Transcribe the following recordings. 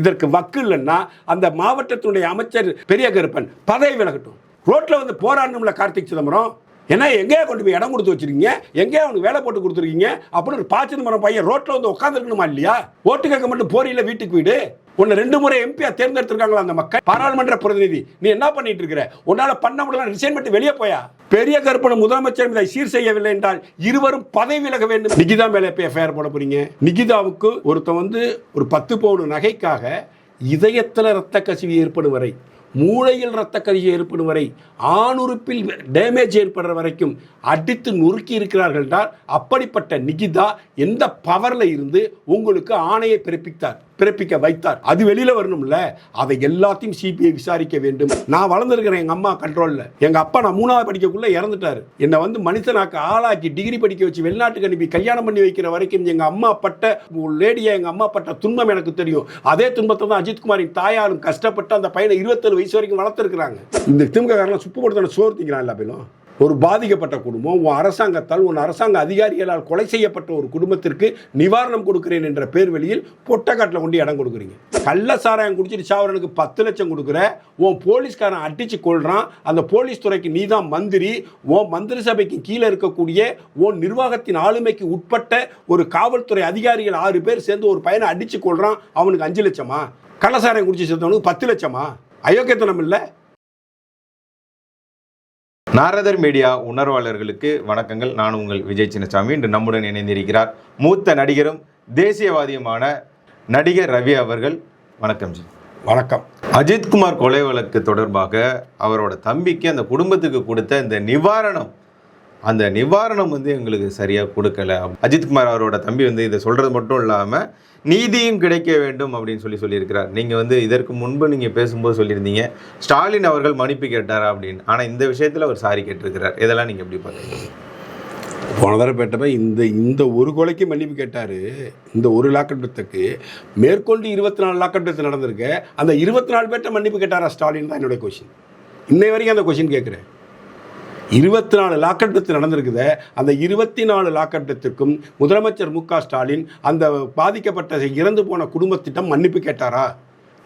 இதற்கு வக்கு இல்லைன்னா அந்த மாவட்டத்தினுடைய அமைச்சர் பெரிய கருப்பன் பதவி விலகட்டும். ரோட்ல வந்து போராடணும்ல கார்த்திக் சிதம்பரம். ஏன்னா எங்கேயா கொண்டு போய் இடம் கொடுத்து வச்சிருக்கீங்க? எங்கேயா அவனுக்கு வேலை போட்டு கொடுத்துருக்கீங்க? அப்படின்னு ஒரு பா சிதம்பரம் பையன் ரோட்டில் வந்து உட்காந்துருக்கணுமா இல்லையா? ஓட்டு கேட்க மட்டும் போரியில் வீட்டுக்கு வீடு. உன்னை ரெண்டு முறை எம்பியா தேர்ந்தெடுத்திருக்காங்களா அந்த மக்கள்? பாராளுமன்ற பிரதிநிதி நீ என்ன பண்ணிட்டு இருக்கிற? உன்னால பண்ண முடியல ரிசைன் பண்ணிட்டு வெளியே போயா? பெரிய கருப்பன முதலமைச்சர் இதை சீர் செய்யவில்லை என்றால் இருவரும் பதவி விலக வேண்டும். நிகிதா மேலே போய் எஃப்ஐஆர் போட போறீங்க. நிகிதாவுக்கு ஒருத்தன் வந்து ஒரு பத்து பவுன் நகைக்காக இதயத்தில் ரத்த கசிவு ஏற்படும் வரை மூளையில் ரத்த கசிவு ஏற்படும் வரை ஆணுறுப்பில் டேமேஜ் ஏற்படுற வரைக்கும் அடித்து நொறுக்கி இருக்கிறார்கள் என்றால் அப்படிப்பட்ட நிகிதா எந்த பவரில் இருந்து உங்களுக்கு ஆணையை பிறப்பித்தார்? பிறப்பிக்க வைத்தார். அது வெளியில வரணும்ல? அதை எல்லாத்தையும் சிபிஐ விசாரிக்க வேண்டும். நான் வளர்ந்துருக்கிறேன் எங்க அம்மா கண்ட்ரோல்ல எங்க அப்பா நான் மூணாவது படிக்கக்குள்ள இறந்துட்டாரு. என்னை வந்து மனுஷனாக்க ஆளாக்கி டிகிரி படிக்க வச்சு வெளிநாட்டுக்கு அனுப்பி கல்யாணம் பண்ணி வைக்கிற வரைக்கும் எங்க அம்மா பட்ட லேடியா எங்க அம்மா பட்ட துன்பம் எனக்கு தெரியும். அதே துன்பத்தை தான் அஜித்குமாரின் தாயாரும் கஷ்டப்பட்டு அந்த பையனை இருபத்தேழு வயசு வரைக்கும் வளர்த்துருக்காங்க இந்த திமுக காரணம் சுப்பு போட்டு சோறு திங்கிறான் எல்லா பேரும்? ஒரு பாதிக்கப்பட்ட குடும்பம் உன் அரசாங்கத்தால் உன் அரசாங்க அதிகாரிகளால் கொலை செய்யப்பட்ட ஒரு குடும்பத்திற்கு நிவாரணம் கொடுக்கிறேன் என்ற பேர் வெளியில் பொட்டக்காட்டில் கொண்டு இடம் கொடுக்குறீங்க. கள்ள சாராயம் குடிச்சிட்டு சாவரனுக்கு பத்து லட்சம் கொடுக்குற உன் போலீஸ்காரன் அடித்து கொள்றான் அந்த போலீஸ் துறைக்கு நீ தான் மந்திரி உன் மந்திரி சபைக்கு கீழே இருக்கக்கூடிய உன் நிர்வாகத்தின் ஆளுமைக்கு உட்பட்ட ஒரு காவல்துறை அதிகாரிகள் ஆறு பேர் சேர்ந்து ஒரு பையனை அடிச்சு கொள்றான் அவனுக்கு அஞ்சு லட்சமா? கள்ளசாராயம் குடிச்சு சேர்த்தவனுக்கு பத்து லட்சமா? அயோக்கியத்தனம் இல்லை? நாரதர் மீடியா உணர்வாளர்களுக்கு வணக்கங்கள். நான் உங்கள் விஜய் சின்னசாமி. இன்று நம்முடன் இணைந்திருக்கிறார் மூத்த நடிகரும் தேசியவாதியுமான நடிகர் ரவி அவர்கள். வணக்கம் ஜி. வணக்கம். அஜித்குமார் கொலை வழக்கு தொடர்பாக அவரோட தம்பிக்கு அந்த குடும்பத்துக்கு கொடுத்த இந்த நிவாரணம் அந்த நிவாரணம் வந்து எங்களுக்கு சரியாக கொடுக்கல. அஜித்குமார் அவரோட தம்பி வந்து இதை சொல்கிறது மட்டும் இல்லாமல் நீதியும் கிடைக்க வேண்டும் அப்படின்னு சொல்லி சொல்லியிருக்கிறார். நீங்கள் வந்து இதற்கு முன்பு நீங்கள் பேசும்போது சொல்லியிருந்தீங்க ஸ்டாலின் அவர்கள் மன்னிப்பு கேட்டாரா அப்படின்னு. ஆனால் இந்த விஷயத்தில் அவர் சாரி கேட்டிருக்கிறார். இதெல்லாம் நீங்கள் எப்படி பார்க்குறீங்க? போன தடவை பேட்டப்ப இந்த இந்த ஒரு கொலைக்கு மன்னிப்பு கேட்டார். இந்த ஒரு லாக்கட்டத்துக்கு மேற்கொண்டு இருபத்தி நாலு லாக்கட்டத்து நடந்திருக்கு அந்த இருபத்தி நாலு பேர்ட்ட மன்னிப்பு கேட்டாரா ஸ்டாலின் தான் என்னுடைய கொஷின் இன்னை வரைக்கும் அந்த கொஷின் கேட்குறேன். இருபத்தி நாலு லாக்கட்டத்து நடந்திருக்குது அந்த இருபத்தி நாலு லாக்கட்டத்துக்கும் முதலமைச்சர் மு ஸ்டாலின் அந்த பாதிக்கப்பட்ட இறந்து போன குடும்பத்திட்டம் மன்னிப்பு கேட்டாரா?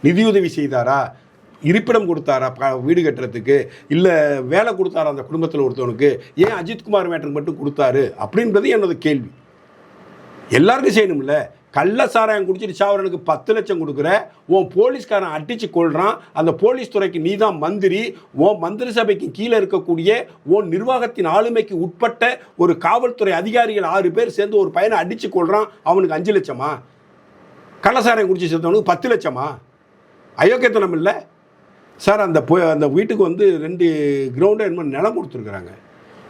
நிதியுதவி செய்தாரா? இருப்பிடம் கொடுத்தாரா? ப- வீடு கட்டுறதுக்கு? இல்லை வேலை கொடுத்தாரா அந்த குடும்பத்தில் ஒருத்தவனுக்கு? ஏன் அஜித்குமார் மேட்டருக்கு மட்டும் கொடுத்தாரு? அப்படின்றது என்னோட கேள்வி. எல்லாருக்கும் செய்யணும்ல. கள்ள சாராயம் குடிச்சிட்டு சாவரனுக்கு பத்து லட்சம் கொடுக்குற உன் போலீஸ்காரன் அடிச்சு கொள்றான் அந்த போலீஸ் துறைக்கு நீ தான் மந்திரி உன் மந்திரி சபைக்கு கீழே இருக்கக்கூடிய உன் நிர்வாகத்தின் ஆளுமைக்கு உட்பட்ட ஒரு காவல்துறை அதிகாரிகள் ஆறு பேர் சேர்ந்து ஒரு பையனை அடிச்சு கொள்றான் அவனுக்கு அஞ்சு லட்சமா? கள்ள சாராயம் குடிச்சு சேர்த்தவனுக்கு பத்து லட்சமா? அயோக்கியத்தனம் இல்லை? சார் அந்த அந்த வீட்டுக்கு வந்து ரெண்டு கிரவுண்டு என்னமோ நிலம் கொடுத்துருக்குறாங்க.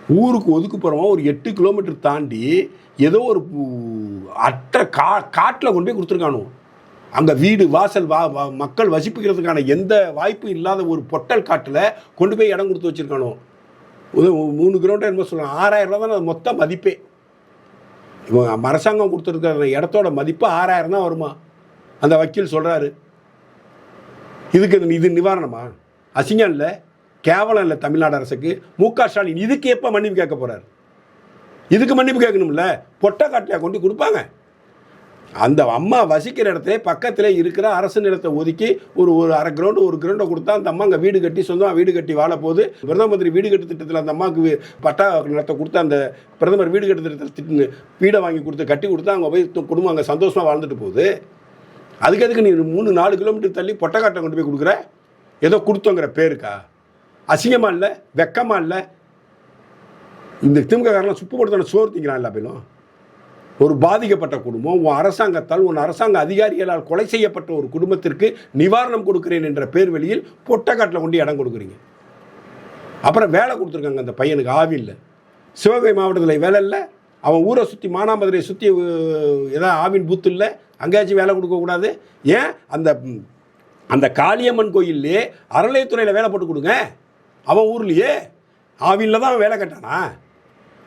ஊருக்கு ஒதுக்குப்புறமா ஒரு எட்டு கிலோமீட்டர் தாண்டி ஏதோ ஒரு அற்ற கா காட்டில் கொண்டு போய் கொடுத்துருக்கானோ? அங்கே வீடு வாசல் வா வா- மக்கள் வசிப்புக்கிறதுக்கான எந்த வாய்ப்பும் இல்லாத ஒரு பொட்டல் காட்டில் கொண்டு போய் இடம் கொடுத்து வச்சுருக்கானோ? மூணு கிலோமீட்டர் என்ன சொல்லலாம். ஆறாயிரம் ரூபா தான் மொத்த மதிப்பே. இவங்க அரசாங்கம் கொடுத்துருக்கிற இடத்தோட மதிப்பு ஆறாயிரம் தான் வருமா? அந்த வக்கீல் சொல்கிறாரு இதுக்கு இது நிவாரணமா? அசிங்கம் இல்லை? கேவலம் இல்லை தமிழ்நாடு அரசுக்கு. மு க ஸ்டாலின் இதுக்கு எப்போ மன்னிப்பு கேட்க போகிறார் இதுக்கு மன்னிப்பு கேட்கணும்ல? பொட்டை காட்டியாக கொண்டு கொடுப்பாங்க. அந்த அம்மா வசிக்கிற இடத்துல பக்கத்தில் இருக்கிற அரசு நிலத்தை ஒதுக்கி ஒரு ஒரு அரை கிரவுண்டு ஒரு கிரவுண்டை கொடுத்தா அந்த அம்மா அங்கே வீடு கட்டி சொந்தமாக வீடு கட்டி வாழ போகுது. பிரதம மந்திரி வீடு கட்டு திட்டத்தில் அந்த அம்மாவுக்கு பட்டா நிலத்தை கொடுத்து அந்த பிரதமர் வீடு கட்டு திட்டத்தில் திட்டு வீடை வாங்கி கொடுத்து கட்டி கொடுத்தா அவங்க போய் குடும்பம் அங்கே சந்தோஷமாக வாழ்ந்துட்டு போகுது. அதுக்கு எதுக்கு நீ மூணு நாலு கிலோமீட்டர் தள்ளி பொட்டக்காட்டை கொண்டு போய் கொடுக்குற? ஏதோ கொடுத்தோங்கிற பேருக்கா? அசிங்கமா இல்லை வெக்கமா இல்லை. இந்த திமுக காரணம் சுப்பு போட்டு தானே சோறு திங்கிறான் எல்லா பேரும். ஒரு பாதிக்கப்பட்ட குடும்பம் உன் அரசாங்கத்தால் உன் அரசாங்க அதிகாரிகளால் கொலை செய்யப்பட்ட ஒரு குடும்பத்திற்கு நிவாரணம் கொடுக்கிறேன் என்ற பேர் வெளியில் பொட்டக்காட்டில் கொண்டு இடம் கொடுக்குறீங்க. அப்புறம் வேலை கொடுத்துருக்காங்க அந்த பையனுக்கு ஆவியில் சிவகங்கை மாவட்டத்தில் வேலை இல்லை. அவன் ஊரை சுற்றி மானாமதுரையை சுற்றி ஏதாவது ஆவின் பூத்து இல்லை. அங்கேயாச்சும் வேலை கொடுக்கக்கூடாது ஏன்? அந்த அந்த காளியம்மன் கோயிலே அறநிலையத்துறையில் வேலை போட்டு கொடுங்க. அவன் ஊர்லேயே ஆவினில் தான் அவன் வேலை கட்டானா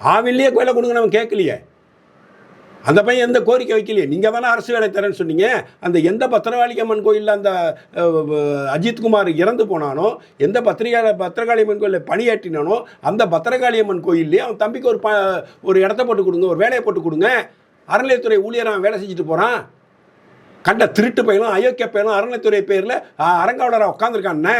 ஆவின்லேயே கோயிலை கொடுங்க அவன் கேட்கலையே. அந்த பையன் எந்த கோரிக்கை வைக்கலையே? நீங்கள் தானே அரசு வேலை தரேன்னு சொன்னீங்க. அந்த எந்த பத்திரகாளியம்மன் கோயிலில் அந்த அஜித்குமார் இறந்து போனானோ எந்த பத்திரிகா பத்திரகாளியம்மன் கோயிலில் பணியாற்றினானோ அந்த பத்திரகாளியம்மன் கோயில்லேயே அவன் தம்பிக்கு ஒரு ப ஒரு இடத்த போட்டு கொடுங்க ஒரு வேலையை போட்டு கொடுங்க. அறநிலையத்துறை ஊழியர் அவன் வேலை செஞ்சுட்டு போகிறான் கண்ட திருட்டு பையனும் அயோக்கிய பையனும் அறநிலையத்துறை பேரில் அரங்காவலராக உட்காந்துருக்கான்னே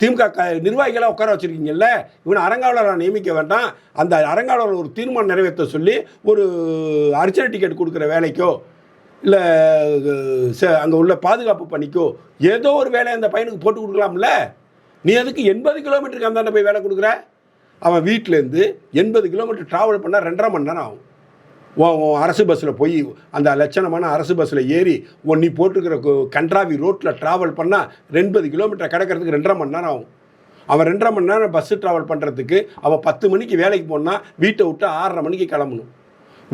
திமுக க நிர்வாகிகளாக உட்கார வச்சுருக்கீங்கல்ல இவனை அரங்காவலராக நியமிக்க வேண்டாம். அந்த அரங்காவலர் ஒரு தீர்மானம் நிறைவேற்ற சொல்லி ஒரு அர்ச்சனை டிக்கெட் கொடுக்குற வேலைக்கோ இல்லை அங்கே உள்ள பாதுகாப்பு பணிக்கோ ஏதோ ஒரு வேலை அந்த பையனுக்கு போட்டு கொடுக்கலாம்ல? நீ அதுக்கு எண்பது கிலோமீட்டருக்கு அந்தாண்ட போய் வேலை கொடுக்குற? அவன் வீட்டிலேருந்து எண்பது கிலோமீட்டர் ட்ராவல் பண்ணால் ரெண்டரை மணி நேரம் ஆகும். அரசு பஸ்ஸில் போய் அந்த லட்சணமான அரசு பஸ்ஸில் ஏறி உன் நீ போட்டிருக்கிற கன்றாவி ரோட்டில் ட்ராவல் பண்ணால் ரெண்பது கிலோமீட்டர் கிடக்கிறதுக்கு ரெண்டரை மணி நேரம் ஆகும். அவன் ரெண்டரை மணி நேரம் பஸ்ஸு ட்ராவல் பண்ணுறதுக்கு அவள் பத்து மணிக்கு வேலைக்கு போனால் வீட்டை விட்டு ஆறரை மணிக்கு கிளம்பணும்.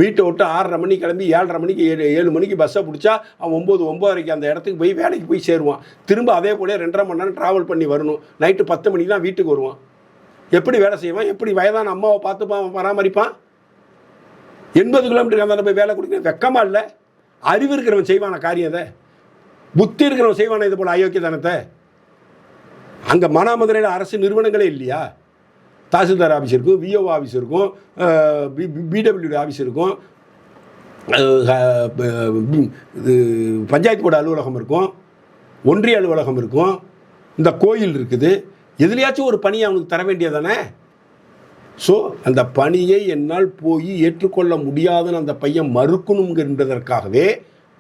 வீட்டை விட்டு ஆறரை மணிக்கு கிளம்பி ஏழரை மணிக்கு ஏழு ஏழு மணிக்கு பஸ்ஸை பிடிச்சா அவன் ஒம்பது ஒம்பதரைக்கு அந்த இடத்துக்கு போய் வேலைக்கு போய் சேருவான். திரும்ப அதே போல ரெண்டரை மணி நேரம் ட்ராவல் பண்ணி வரணும். நைட்டு பத்து மணிக்கு தான் வீட்டுக்கு வருவான். எப்படி வேலை செய்வான்? எப்படி வயதான அம்மாவை பார்த்துப்பான் பராமரிப்பான்? எண்பது கிலோமீட்டருக்கு அந்த போய் வேலை கொடுக்குறது வெக்கமாக இல்லை. அறிவு இருக்கிறவன் செய்வான காரியத்தை புத்தி இருக்கிறவன் செய்வான இது போல் அயோக்கியத்தனத்தை. அங்கே மானாமதுரையில் அரசு நிறுவனங்களே இல்லையா? தாசில்தார் ஆஃபீஸ் இருக்கும் விஓ ஆஃபீஸ் இருக்கும் பிடபிள்யூடி ஆஃபீஸ் இருக்கும். இது பஞ்சாயத்து போர்டு அலுவலகம் இருக்கும். ஒன்றிய அலுவலகம் இருக்கும். இந்த கோயில் இருக்குது. எதுலையாச்சும் ஒரு பணி அவனுக்கு தர வேண்டியதானே ஸோ அந்த பணியை என்னால் போய் ஏற்றுக்கொள்ள முடியாதுன்னு அந்த பையன் மறுக்கணுங்கிறதற்காகவே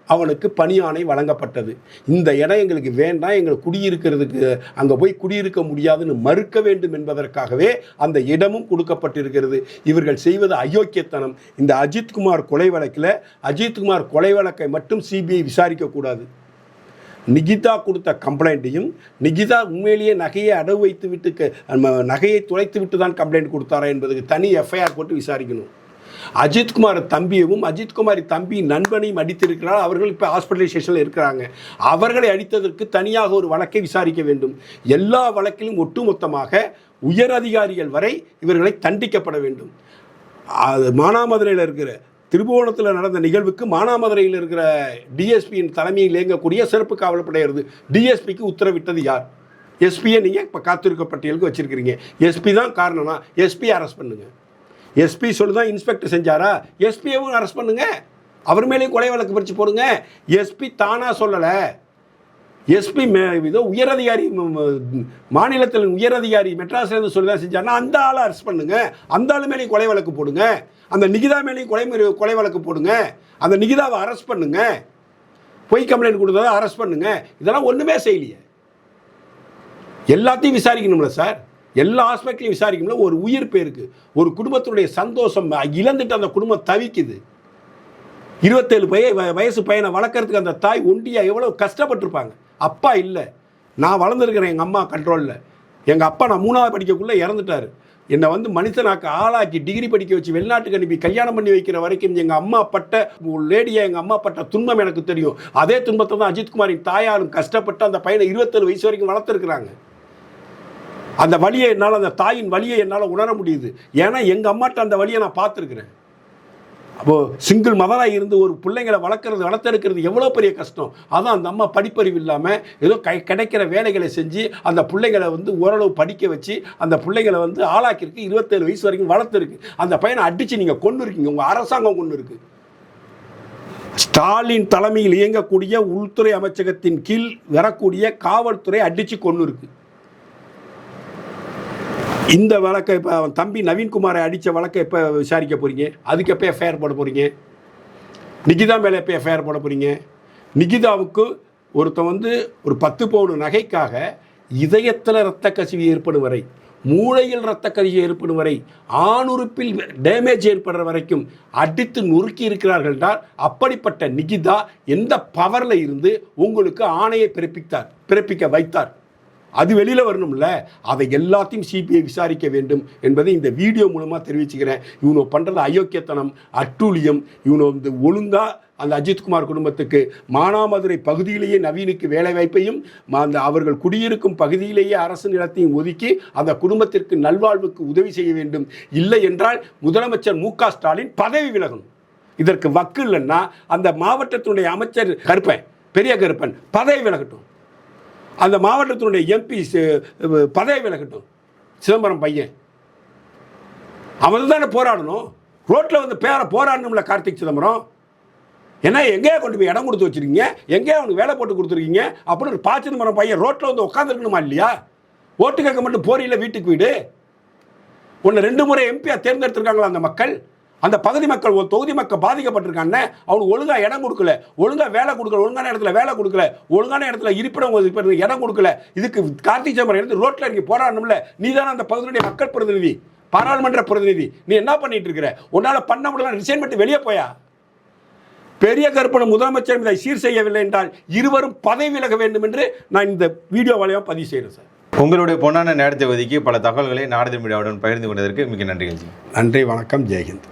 அவனுக்கு பணி வழங்கப்பட்டது. இந்த இடம் எங்களுக்கு வேண்டாம் எங்களுக்கு குடியிருக்கிறதுக்கு அங்கே போய் குடியிருக்க முடியாதுன்னு மறுக்க வேண்டும் என்பதற்காகவே அந்த இடமும் கொடுக்கப்பட்டிருக்கிறது. இவர்கள் செய்வது அயோக்கியத்தனம். இந்த அஜித்குமார் கொலை வழக்கில் அஜித்குமார் கொலை வழக்கை மட்டும் சிபிஐ விசாரிக்கக்கூடாது நிகிதா கொடுத்த கம்ப்ளைண்ட்டையும் நிகிதா உண்மையிலேயே நகையை அடவு வைத்து விட்டு க- நகையை துளைத்து விட்டு தான் கம்ப்ளைண்ட் கொடுத்தாரா என்பதுக்கு தனி எஃப்ஐஆர் போட்டு விசாரிக்கணும். அஜித்குமார் தம்பியவும் அஜித்குமாரி தம்பி நண்பனையும் அடித்திருக்கிறார். அவர்கள் இப்போ ஹாஸ்பிட்டலைசேஷனில் இருக்கிறாங்க. அவர்களை அடித்ததற்கு தனியாக ஒரு வழக்கை விசாரிக்க வேண்டும். எல்லா வழக்கிலும் ஒட்டுமொத்தமாக உயர் அதிகாரிகள் வரை இவர்களை தண்டிக்கப்பட வேண்டும். அது மானாமதுரையில் இருக்கிற திருபுவனத்தில் நடந்த நிகழ்வுக்கு மானாமதுரையில் இருக்கிற டிஎஸ்பியின் தலைமையில் இயங்கக்கூடிய சிறப்பு காவல் படையிறது டிஎஸ்பிக்கு உத்தரவிட்டது யார்? எஸ்பியை நீங்கள் இப்போ காத்திருக்க பட்டியலுக்கு வச்சிருக்கிறீங்க எஸ்பி தான் காரணம்னா எஸ்பி அரெஸ்ட் பண்ணுங்கள் எஸ்பி சொல்லி தான் இன்ஸ்பெக்டர் செஞ்சாரா? எஸ்பியவும் அரெஸ்ட் பண்ணுங்கள் அவர் மேலேயும் கொலை வழக்கு பறிச்சு போடுங்க. எஸ்பி தானா சொல்லலை. எஸ்பி இதோ உயரதிகாரி மாநிலத்தில் உயரதிகாரி மெட்ராஸ்லேருந்து சொல்லி தான் செஞ்சாருன்னா அந்த ஆளை அரெஸ்ட் பண்ணுங்கள் அந்த ஆள் மேலேயும் கொலை வழக்கு போடுங்க. அந்த நிகிதா மேலேயும் கொலை முறை- கொலை வழக்கு போடுங்க. அந்த நிகிதாவை அரெஸ்ட் பண்ணுங்க. பொய் கம்ப்ளைண்ட் கொடுத்ததை அரெஸ்ட் பண்ணுங்க. இதெல்லாம் ஒன்றுமே செய்யலையே. எல்லாத்தையும் விசாரிக்கணும்ல சார். எல்லா ஆஸ்பெக்ட்லையும் விசாரிக்கணும்ல. ஒரு உயிர் பேருக்கு ஒரு குடும்பத்தினுடைய சந்தோஷம் இழந்துட்டு அந்த குடும்பம் தவிக்குது. இருபத்தேழு பைய வ- வயசு பையனை வளர்க்குறதுக்கு அந்த தாய் ஒண்டியாக எவ்வளோ கஷ்டப்பட்டிருப்பாங்க? அப்பா இல்லை. நான் வளர்ந்துருக்கிறேன் எங்கள் அம்மா கண்ட்ரோலில் எங்கள் அப்பா நான் மூணாவது படிக்கக்குள்ளே இறந்துட்டார். என்னை வந்து மனுஷனாக்க ஆளாக்கி டிகிரி படிக்க வச்சு வெளிநாட்டுக்கு அனுப்பி கல்யாணம் பண்ணி வைக்கிற வரைக்கும் எங்கள் அம்மா பட்ட லேடியாக எங்கள் அம்மா பட்ட துன்பம் எனக்கு தெரியும். அதே துன்பத்தை தான் அஜித்குமாரின் தாயாரும் கஷ்டப்பட்டு அந்த பையனை இருபத்தேழு வயசு வரைக்கும் வளர்த்துருக்குறாங்க. அந்த வழியை என்னால் அந்த தாயின் வழியை என்னால் உணர முடியுது. ஏன்னா எங்கள் அம்மாட்ட அந்த வழியை நான் பார்த்துருக்குறேன். அப்போது சிங்கிள் மதராக இருந்து ஒரு பிள்ளைங்களை வளர்க்குறது வளர்த்தெடுக்கிறது எவ்வளோ பெரிய கஷ்டம்? அதான் அந்த அம்மா படிப்பறிவு இல்லாமல் ஏதோ கை கிடைக்கிற வேலைகளை செஞ்சு அந்த பிள்ளைங்களை வந்து ஓரளவு படிக்க வச்சு அந்த பிள்ளைங்களை வந்து ஆளாக்கியிருக்கு. இருபத்தேழு வயசு வரைக்கும் வளர்த்துருக்கு. அந்த பையனை அடித்து நீங்கள் கொண்டு இருக்கீங்க. உங்கள் அரசாங்கம் கொண்டு இருக்கு. ஸ்டாலின் தலைமையில் இயங்கக்கூடிய உள்துறை அமைச்சகத்தின் கீழ் வரக்கூடிய காவல்துறை அடித்து கொண்டு இருக்குது இந்த வழக்கை இப்போ அவன் தம்பி நவீன்குமாரை அடித்த வழக்கை எப்போ விசாரிக்க போகிறீங்க அதுக்கு எப்போ எஃப்ஐஆர் போட போகிறீங்க நிகிதா மேலே எப்போ எஃப்ஐஆர் போட போகிறீங்க நிகிதாவுக்கு ஒருத்தன் வந்து ஒரு பத்து பவுன் நகைக்காக இதயத்தில் இரத்த கசிவு ஏற்படும் வரை மூளையில் இரத்த கசிவு ஏற்படும் வரை ஆணுறுப்பில் டேமேஜ் ஏற்படுற வரைக்கும் அடித்து நொறுக்கி இருக்கிறார்கள் என்றால் அப்படிப்பட்ட நிகிதா எந்த பவரில் இருந்து உங்களுக்கு ஆணையை பிறப்பித்தார் பிறப்பிக்க வைத்தார்? அது வெளியில் வரணும்ல? அதை எல்லாத்தையும் சிபிஐ விசாரிக்க வேண்டும் என்பதை இந்த வீடியோ மூலமாக தெரிவிச்சுக்கிறேன். இவனோ பண்ணுறது அயோக்கியத்தனம் அட்டூழியம். இவனோ வந்து ஒழுங்காக அந்த அஜித்குமார் குடும்பத்துக்கு மானாமதுரை பகுதியிலேயே நவீனுக்கு வேலை வாய்ப்பையும் அந்த அவர்கள் குடியிருக்கும் பகுதியிலேயே அரசு நிலத்தையும் ஒதுக்கி அந்த குடும்பத்திற்கு நல்வாழ்வுக்கு உதவி செய்ய வேண்டும். இல்லை என்றால் முதலமைச்சர் மு ஸ்டாலின் பதவி விலகணும் இதற்கு வக்கு இல்லைன்னா அந்த மாவட்டத்தினுடைய அமைச்சர் கருப்பன் பெரிய கருப்பன் பதவி விலகட்டும். அந்த மாவட்டத்தினுடைய எம்பி பதவி விலகட்டும். சிதம்பரம் பையன். அவன் தானே போராடணும். ரோட்டில் வந்து பேர போராடணும்ல கார்த்திக் சிதம்பரம். ஏன்னா எங்கேயா கொண்டு போய் இடம் கொடுத்து வச்சிருக்கீங்க? எங்கேயா அவனுக்கு வேலை போட்டு கொடுத்துருக்கீங்க? அப்படின்னு ஒரு சிதம்பரம் பையன் ரோட்டில் வந்து உட்காந்துருக்கணுமா இல்லையா? ஓட்டு கேட்க மட்டும் போறியில் வீட்டுக்கு வீடு. ஒன்று ரெண்டு முறை எம்பியாக தேர்ந்தெடுத்திருக்காங்களா அந்த மக்கள்? அந்த பகுதி மக்கள் ஒரு தொகுதி மக்கள் பாதிக்கப்பட்டிருக்காங்க அவனுக்கு ஒழுங்கா இடம் கொடுக்கல. ஒழுங்கா வேலை கொடுக்கல. ஒழுங்கான இடத்துல வேலை கொடுக்கல. ஒழுங்கான இடத்துல இருப்பிடம் இடம் கொடுக்கல. இதுக்கு கார்த்திக் சம்பரம் எடுத்து ரோட்ல இறங்கி போராடணும்ல. நீ தானே அந்த பகுதியுடைய மக்கள் பிரதிநிதி. பாராளுமன்ற பிரதிநிதி. நீ என்ன பண்ணிட்டு இருக்கிற? உன்னால பண்ண முடியல. ரிசைன் பண்ணிட்டு வெளியே போயா? பெரிய கருப்பணம் முதலமைச்சர் இதை சீர் செய்யவில்லை என்றால் இருவரும் பதவி விலக வேண்டும் என்று நான் இந்த வீடியோ வழியாக பதிவு செய்கிறேன் சார். உங்களுடைய பொன்னான நேரத்தை ஒதுக்கி பல தகவல்களை நாடக மீடியாவுடன் பகிர்ந்து கொண்டதற்கு மிக நன்றிகள் நன்றி வணக்கம். ஜெயஹிந்த்.